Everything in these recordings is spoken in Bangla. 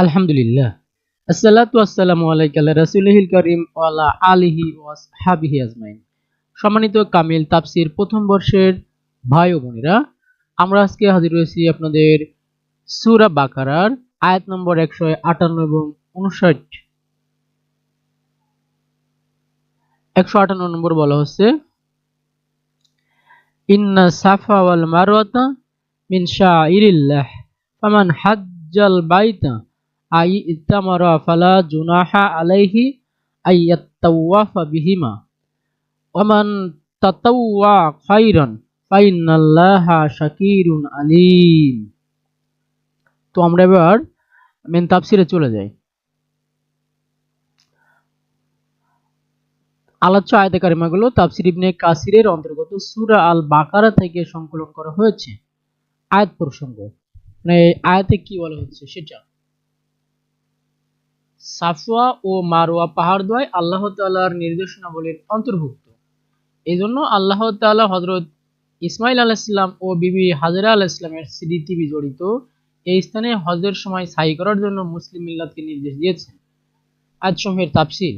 আলহামদুলিল্লাহ। আসসালাতু আসসালামু আলাইকা রাসূলিল কারীম ওয়া আলা আলিহি ওয়া আসহাবিহি আজমাইন। সম্মানিত কামিল তাফসীর প্রথম বর্ষের ভাই ও বোনেরা, আমরা আজকে হাজির হয়েছি আপনাদের সূরা বাকারার আয়াত নম্বর 158 এবং 59 158 নম্বর বলা হচ্ছে, ইন্না সাফা ওয়াল মারওয়াতা মিন শাইরিল্লাহ হাজ্জাল বাইতা আই ইত্তামারা ফালা জুনাহা আলাইহি আইয়াত্তাওয়াফা বিহিমা। তাতাওয়া শাকিরুন আলিম। তো আমরা এবার মেন তাফসিরে চলে যাই। আলোচ্য আয়াতে কারিমাগুলো তাফসির ইবনে কাসিরের অন্তর্গত সূরা আল বাকারা থেকে সংকলন করা হয়েছে। আয়াত প্রসঙ্গ। মানে আয়াতে কি বলা হচ্ছে সেটা। সাফওয়া ও মারোয়া পাহাড় দ্বয় আল্লাহ তাআলার নির্দেশনাবলীর অন্তর্ভুক্ত। এই জন্য আল্লাহ তাআলা হজরত ইসমাইল আলাইহিসসালাম ও বিবি হাজরা আলাইহিসসালামের স্মৃতি জড়িত এই স্থানে হজের সময় সাই করার জন্য মুসলিম মিল্লাতকে নির্দেশ দিয়েছেন। আজ সমূহের তাফসীর।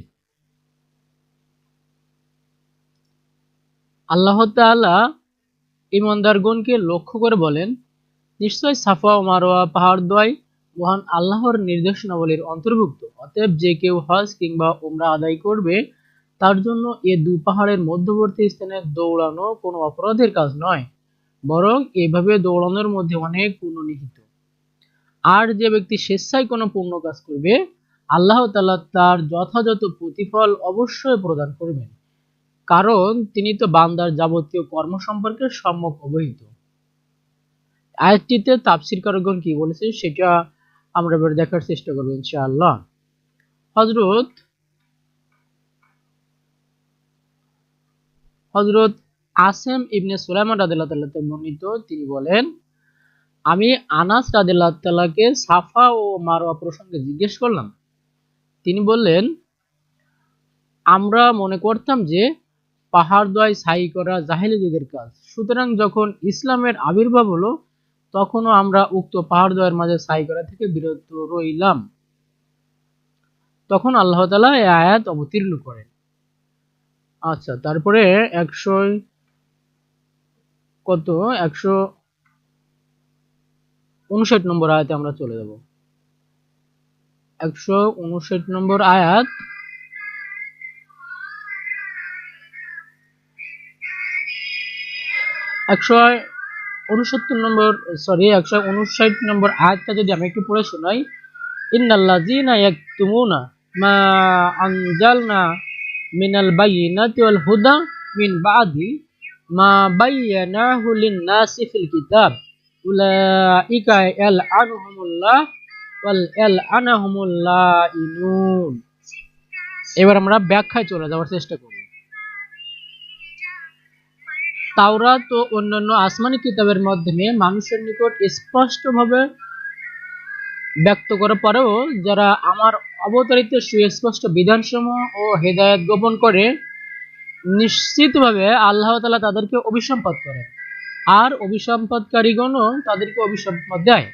আল্লাহ তাআলা ইমানদারগণকে লক্ষ্য করে বলেন, নিশ্চয় সাফা ও মারোয়া পাহাড় দ্বয় মহান আল্লাহর নির্দেশনাবলীর অন্তর্ভুক্ত। অতএব যে কেউ হজ কিংবা উমরা আদায় করবে, তার জন্য এ দু পাহাড়ের মধ্যবর্তী স্থানে দৌড়ানো কোনো অপরাধের কাজ নয়, বরং এভাবে দৌড়ানোর মধ্যে অনেক পুণ্য নিহিত আর যে ব্যক্তি স্বেচ্ছায় কোনো পুণ্য কাজ করবে, আল্লাহ তাআলা তার যথাযথ প্রতিফল অবশ্যই প্রদান করবেন। কারণ তিনি তো বান্দার যাবতীয় কর্ম সম্পর্কে সম্যক অবহিত। আয়াতটিতে তাপসির কারকগণ কি বলেছে সেটা আমরা এবার দেখার চেষ্টা করব ইনশাআল্লাহ। হজরত হজরত আসেম ইবনে সুলাইমান রাদিল্লাহ তাল্লাহতে বর্ণিত তিনি বলেন, আমি আনাস রাদিল্লাহ তাল্লাহকে সাফা ও মারোয়া প্রসঙ্গে জিজ্ঞেস করলাম। তিনি বললেন, আমরা মনে করতাম যে পাহাড় দয় সাই করা জাহিলি যুগের কাজ। সুতরাং যখন ইসলামের আবির্ভাব হলো তখনও আমরা উক্ত পাহাড় দয়ের মাঝে সাই করা থেকে বিরত রইলাম। তখন আল্লাহ তালা এই আয়াত অবতীর্ণ করেন। আচ্ছা তারপরে একশো কত? একশো উনষাট নম্বর আয়াতে আমরা চলে যাব। একশো উনষাট নম্বর আয়াত। একশো উনসত্তর নম্বর সরি একশো উনষাট নম্বর আয়াতটা যদি আমি একটু পড়ে শোনাই, ইন্নাল্লাযীনা ইয়াকতুমুনা মা আনজালনা মিনাল বায়িনাতি ওয়াল হুদা মিন বাদি মা বায়্যানাহু লিন-নাসি ফিল কিতাব। উলাইকা ইয়ালআনুহুমুল্লাহ ওয়াল ইয়ালআনাহুমুল্লাইনুন। এবার আমরা ব্যাখ্যায় চলে যাওয়ার চেষ্টা করব। তাওরাত ও অন্যান্য আসমানি কিতাবের মাধ্যমে মানুষের নিকট স্পষ্টভাবে ব্যক্ত করার পরেও যারা আমার অবতারিত সুস্পষ্ট বিধানসমূহ ও হেদায়ত গোপন করে, নিশ্চিতভাবে আল্লাহ তালা তাদেরকে অভিসম্পাদ করে আর অভিসম্পাদকারীগণও তাদেরকে অভিসম্পাদ দেয়।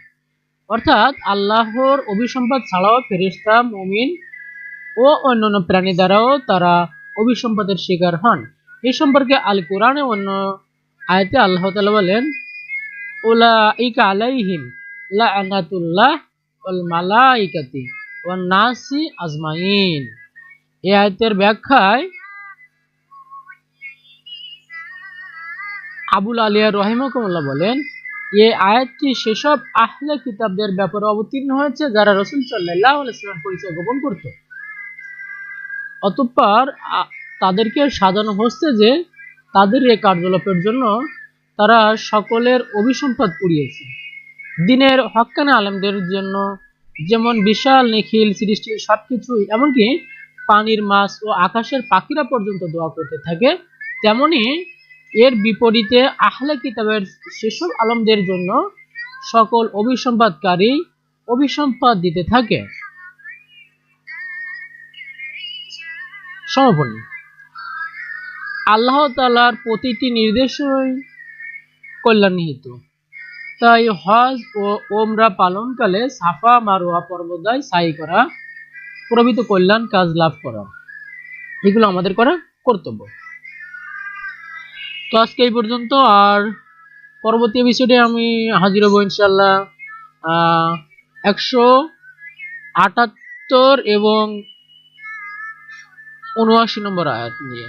অর্থাৎ আল্লাহর অভিসম্পাদ ছাড়াও ফেরিস্তা মুমিন ও অন্যান্য প্রাণী দ্বারাও তারা অভিসম্পাদের শিকার হন। এই সম্পর্কে আল কোরআনে অন্য আয়তে আল্লাহ তালা বলেন ওলা ইকা আলাইহিম ওয়ান নাসি আজমাইন। এই আয়াতের ব্যাখ্যায় আবুল আলিয়া রহিমকুল্লাহ বলেন এই আয়াতটি সেসব আহলে কিতাবদের ব্যাপারে অবতীর্ণ হয়েছে যারা রসুল সাল্লাহ পরিচয় গোপন করত। অতঃপর তাদেরকে সাজানো হচ্ছে যে তাদের এই কার্যকলাপের জন্য তারা সকলের অভিসম্পাদ কুড়িয়েছে দিনের হক্কানা আলেমদের জন্য যেমন বিশাল নিখিল সৃষ্টির সবকিছুই, এমনকি পানির মাছ ও আকাশের পাখিরা পর্যন্ত দোয়া করতে থাকে, তেমনি এর বিপরীতে আহলে কিতাবের সেসব আলমদের জন্য সকল অভিসম্পাদকারী অভিসম্পাদ দিতে থাকে। সমাপনী আল্লাহ তালার প্রতিটি নির্দেশই কল্যাণ নিহিত তাই হজ ও ওমরা পালনকালে সাফা মারোয়া পর্বতায় সাই করা, প্রভৃত কল্যাণ কাজ লাভ করা, এগুলো আমাদের করা কর্তব্য। তো আজকে এই পর্যন্ত, আর পরবর্তী এপিসোডে আমি হাজির হব ইনশাল্লাহ একশো আটাত্তর এবং উনআশি নম্বর আয়াত নিয়ে।